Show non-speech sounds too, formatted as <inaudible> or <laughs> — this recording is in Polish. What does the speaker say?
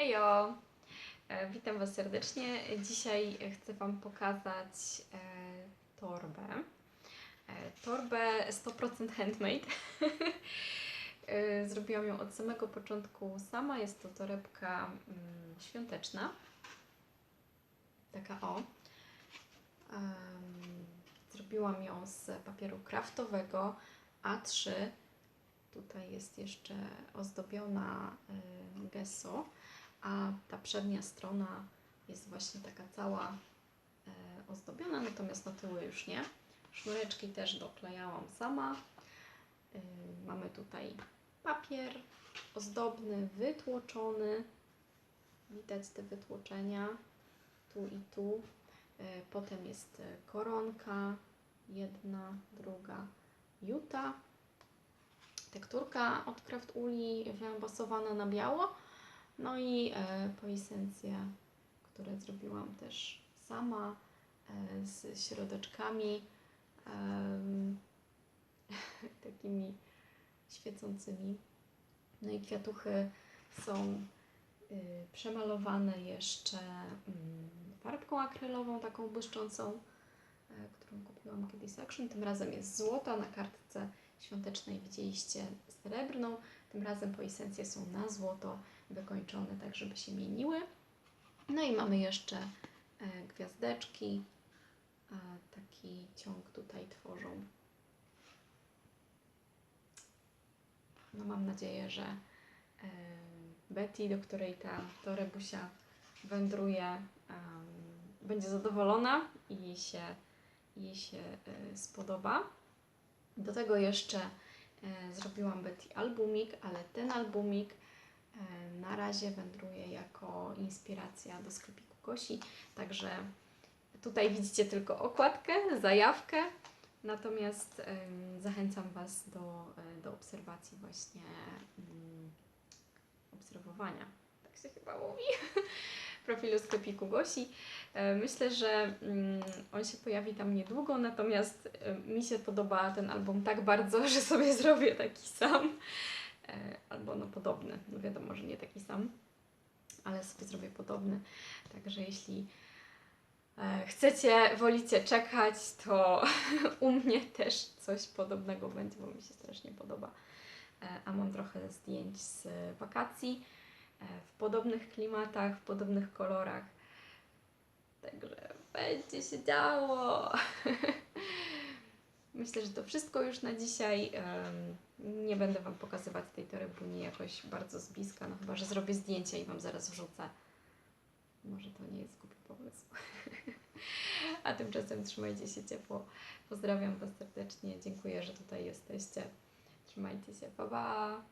Hejo! E, Witam Was serdecznie. Dzisiaj chcę Wam pokazać e, torbę. E, torbę 100% handmade. <laughs> E, Zrobiłam ją od samego początku sama. Jest to torebka mm, świąteczna. Taka o. Em, Zrobiłam ją z papieru kraftowego A3. Tutaj jest jeszcze ozdobiona y, gesso, a ta przednia strona jest właśnie taka cała y, ozdobiona, natomiast na tyły już nie. Sznureczki też doklejałam sama. Y, Mamy tutaj papier ozdobny, wytłoczony. Widać te wytłoczenia tu i tu. Y, Potem jest koronka, jedna, druga, juta tekturka od Craft Uli wyambasowana na biało. No i e, które zrobiłam też sama e, z środeczkami em, <laughs> takimi świecącymi. No i kwiatuchy są y, przemalowane jeszcze mm, farbką akrylową, taką błyszczącą, e, którą kupiłam kiedyś z Action. Tym razem jest złota na kartce świątecznej widzieliście srebrną. Tym razem poisencje są na złoto wykończone, tak żeby się mieniły. No i mamy jeszcze e, gwiazdeczki. Taki ciąg tutaj tworzą. No mam nadzieję, że e, Betty, do której ta torebusia wędruje, będzie zadowolona i jej się, jej się e, spodoba. Do tego jeszcze zrobiłam Betty albumik, ale ten albumik na razie wędruje jako inspiracja do sklepiku Gosi. Także tutaj widzicie tylko okładkę, zajawkę, natomiast zachęcam Was do, e, do obserwacji właśnie mm, obserwowania. Tak się chyba mówi. profilu sklepiku Gosi. E, Myślę, że mm, on się pojawi tam niedługo, natomiast e, mi się podoba ten album tak bardzo, że sobie zrobię taki sam. E, Albo no podobny. No wiadomo, że nie taki sam, ale sobie zrobię podobny. Także jeśli e, chcecie, wolicie czekać, to <laughs> u mnie też coś podobnego będzie, bo mi się strasznie podoba. E, A mam trochę zdjęć z wakacji w podobnych klimatach, w podobnych kolorach. Także będzie się działo. Myślę, że to wszystko już na dzisiaj. Nie będę Wam pokazywać tej torebuni jakoś bardzo z bliska, no chyba, że zrobię zdjęcie i Wam zaraz wrzucę. Może to nie jest głupi pomysł. <laughs> A tymczasem trzymajcie się ciepło. Pozdrawiam Was serdecznie. Dziękuję, że tutaj jesteście. Trzymajcie się. Pa, pa!